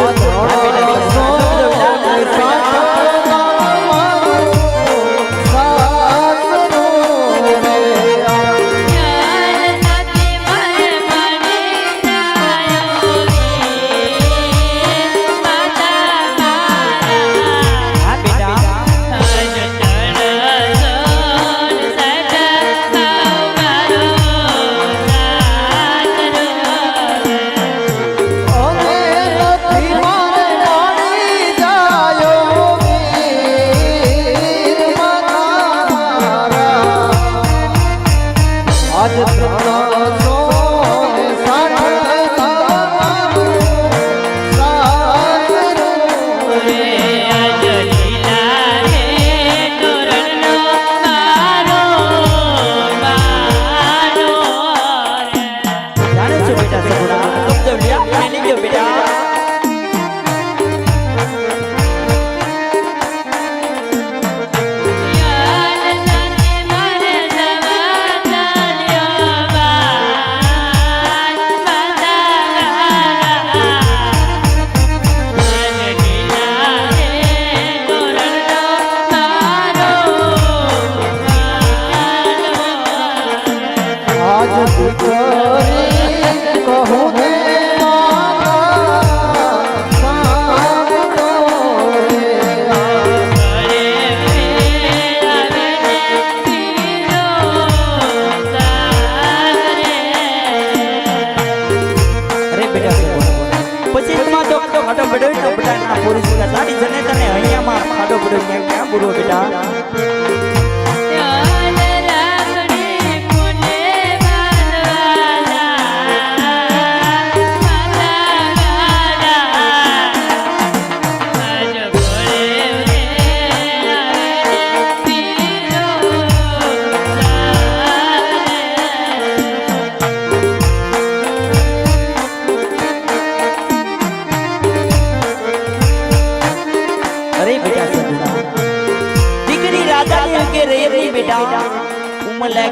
foto. आज છે તને અહીંયા અહીંયામાં ખાડો પડ્યો ક્યાં ક્યાં પૂરો બેટા? બેટા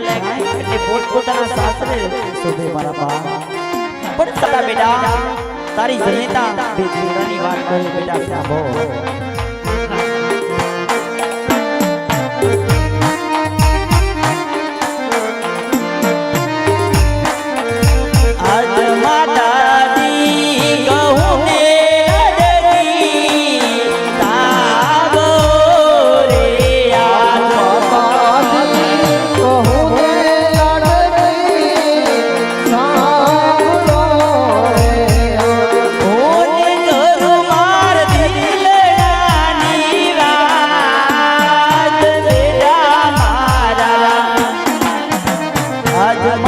થાય એટલે પોતપોતાના સાસરે શોભે મારા બા પણ તારા બેટા તારી જનેતા બે વાત કહે બેટા સાંભળો 哎。